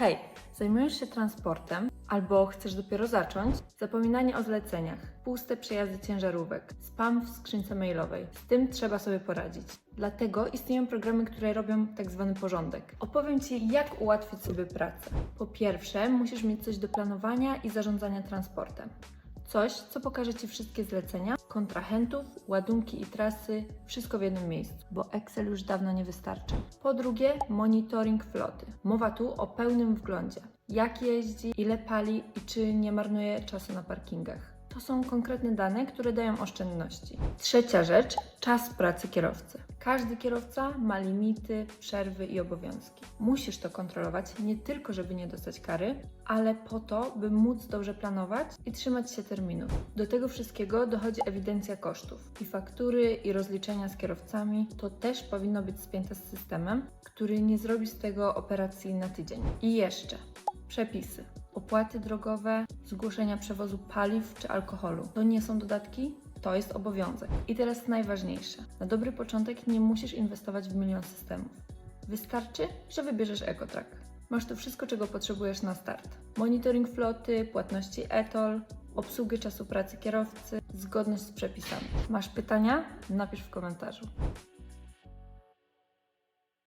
Hej, zajmujesz się transportem albo chcesz dopiero zacząć? Zapominanie o zleceniach, puste przejazdy ciężarówek, spam w skrzynce mailowej. Z tym trzeba sobie poradzić. Dlatego istnieją programy, które robią tak zwany porządek. Opowiem Ci, jak ułatwić sobie pracę. Po pierwsze, musisz mieć coś do planowania i zarządzania transportem. Coś, co pokaże Ci wszystkie zlecenia, kontrahentów, ładunki i trasy, wszystko w jednym miejscu, bo Excel już dawno nie wystarczy. Po drugie, monitoring floty. Mowa tu o pełnym wglądzie. Jak jeździ, ile pali i czy nie marnuje czasu na parkingach. To są konkretne dane, które dają oszczędności. Trzecia rzecz, czas pracy kierowcy. Każdy kierowca ma limity, przerwy i obowiązki. Musisz to kontrolować nie tylko, żeby nie dostać kary, ale po to, by móc dobrze planować i trzymać się terminów. Do tego wszystkiego dochodzi ewidencja kosztów i faktury i rozliczenia z kierowcami. To też powinno być spięte z systemem, który nie zrobi z tego operacji na tydzień. I jeszcze przepisy. Opłaty drogowe, zgłoszenia przewozu paliw czy alkoholu. To nie są dodatki, to jest obowiązek. I teraz najważniejsze. Na dobry początek nie musisz inwestować w milion systemów. Wystarczy, że wybierzesz EcoTrack. Masz tu wszystko, czego potrzebujesz na start. Monitoring floty, płatności ETOL, obsługę czasu pracy kierowcy, zgodność z przepisami. Masz pytania? Napisz w komentarzu.